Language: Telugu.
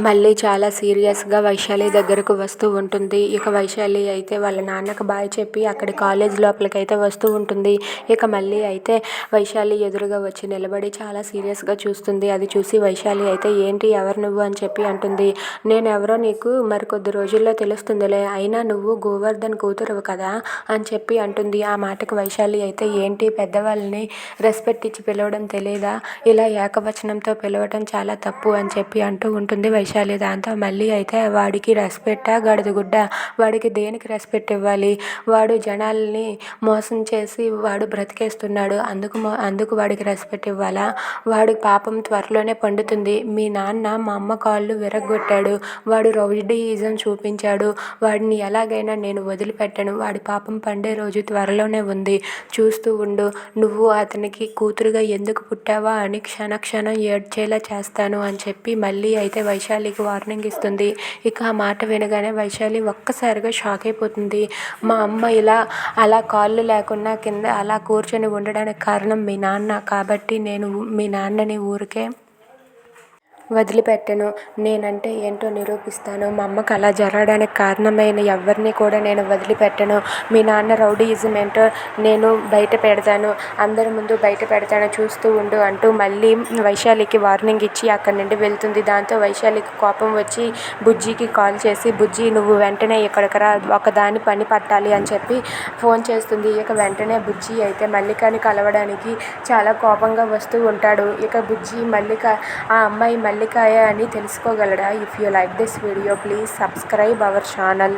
మళ్ళీ చాలా సీరియస్గా వైశాలి దగ్గరకు వస్తూ ఉంటుంది. ఇక వైశాలి అయితే వాళ్ళ నాన్నకు బాయ్ చెప్పి అక్కడ కాలేజ్ లోపలికి అయితే వస్తూ ఉంటుంది. ఇక మళ్ళీ అయితే వైశాలి ఎదురుగా వచ్చి నిలబడి చాలా సీరియస్గా చూస్తుంది. అది చూసి వైశాలి అయితే ఏంటి ఎవరు నువ్వు? అని చెప్పి అంటుంది. నేను ఎవరో నీకు మరికొద్ది రోజుల్లో తెలుస్తుందిలే. అయినా నువ్వు గోవర్ధన్ కూతురువు కదా? అని చెప్పి అంటుంది. ఆ మాటకు వైశాలి అయితే ఏంటి పెద్దవాళ్ళని రెస్పెక్ట్ ఇచ్చి పిలవడం తెలియదా ఇలా ఏకవచనంతో పిలవడం చాలా తప్పు అని చెప్పి అంటూ ఉంటుంది వైశాలి. దాంతో మళ్ళీ అయితే వాడికి రెస్పెక్టా గడదగుడ్డ వాడికి దేనికి రెస్పెక్ట్ ఇవ్వాలి? వాడు జనాల్ని మోసం చేసి వాడు బ్రతికేస్తున్నాడు. అందుకు మో- అందుకు వాడికి రెస్పెక్ట్ ఇవ్వాలా? వాడి పాపం త్వరలోనే పండుతుంది. మీ నాన్న మా అమ్మ కాళ్ళు విరగొట్టాడు వాడు రౌడీయిజం చూపించాడు. వాడిని ఎలాగైనా నేను వదిలిపెట్టను. వాడి పాపం పండే రోజు త్వరలోనే ఉంది. చూస్తూ ఉండు. నువ్వు అతనికి కూతురుగా ఎందుకు పుట్టావా అని క్షణ క్షణం ఏడ్చేలా చేస్తాను అని చెప్పి మళ్ళీ అయితే వైశాలికి వార్నింగ్ ఇస్తుంది. ఇక ఆ మాట వినగానే వైశాలి ఒక్కసారిగా షాక్ అయిపోతుంది. మా అమ్మ ఇలా అలా కాళ్ళు లేకుండా కింద అలా కూర్చొని ఉండడానికి కారణం మీ నాన్న. కాబట్టి నేను మీ నాన్నని ఊరికే వదిలిపెట్టను. నేనంటే ఏంటో నిరూపిస్తాను. మా అమ్మకు అలా జరగడానికి కారణమైన ఎవరిని కూడా నేను వదిలిపెట్టను. మీ నాన్న రౌడీయిజం ఏంటో నేను బయట పెడతాను. అందరి ముందు బయట పెడతాను. చూస్తూ ఉండు అంటూ మళ్ళీ వైశాలికి వార్నింగ్ ఇచ్చి అక్కడి నుండి వెళ్తుంది. దాంతో వైశాలికి కోపం వచ్చి బుజ్జికి కాల్ చేసి బుజ్జి నువ్వు వెంటనే ఇక్కడికి రా. ఒకదాని పని పట్టాలి అని చెప్పి ఫోన్ చేస్తుంది. ఇక వెంటనే బుజ్జి అయితే మల్లికని కలవడానికి చాలా కోపంగా వస్తూ ఉంటాడు. ఇక బుజ్జి మల్లిక ఆ అమ్మాయి మళ్ళీ మల్లికాయ అని తెలుసుకోగలడా? If you like this video please subscribe our channel